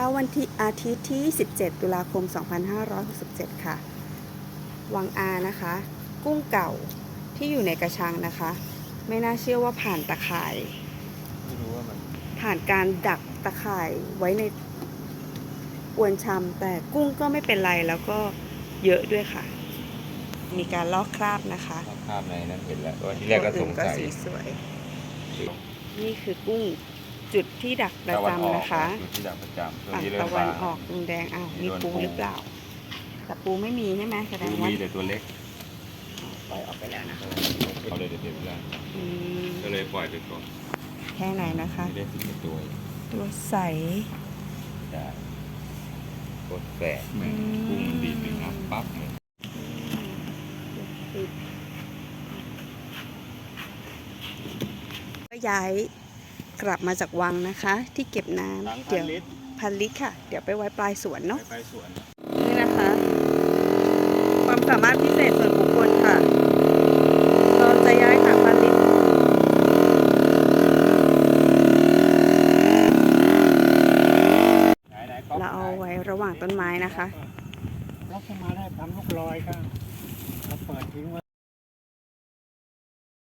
ช้าวันที่อาทิตย์ที่ 17 ตุลาคม 2567 ค่ะ วังอานะคะ กุ้งเก่าที่อยู่ในกระชังนะคะ ไม่น่าเชื่อว่าผ่านตะข่ายไม่รู้ว่ามันผ่านการดักตะข่ายไว้ในอวนชำแต่กุ้งก็ไม่เป็นไรแล้วก็เยอะด้วยค่ะ มีการลอกคราบนะคะภาพในนั้นเห็นแล้วว่าที่แรกก็สงสัยตัวอื่นสวยๆนี่คือกุ้ง จุดที่ดักประจำนะคะอยู่ที่ดักประจำช่วงฝั่งนี้เริ่ตะมวันบางออกลุงแดงอ้าวมีโดนปูปูหรือเปล่าแต่ปูไม่มีใช่ไหมแสดปูงว่ามีแต่ตัวเล็กปล่อยออกไปแล้วนะคะเขาเลยเด็ดไปแล้วอืมก็เลยปล่อยไปก่อนแค่ไหนนะคะไม่ได้สิบตัวตัวใสได้กดแฝกแม่งกุ้งมันดีดไปงับปั๊บเลยก็ย้าย กลับมาจากวังนะคะ ที่เก็บน้ำเดี๋ยวพันลิตรค่ะ เดี๋ยวไปไว้ปลายสวนเนาะไปสวนนี่นะคะ ความสามารถพิเศษส่วนบุคคลค่ะ เราจะย้ายถังพันลิตรเราเอาไว้ระหว่างต้นไม้นะคะล็อกขึ้นมาได้ทำลูกลอยก็เราเปิดทิ้งไว้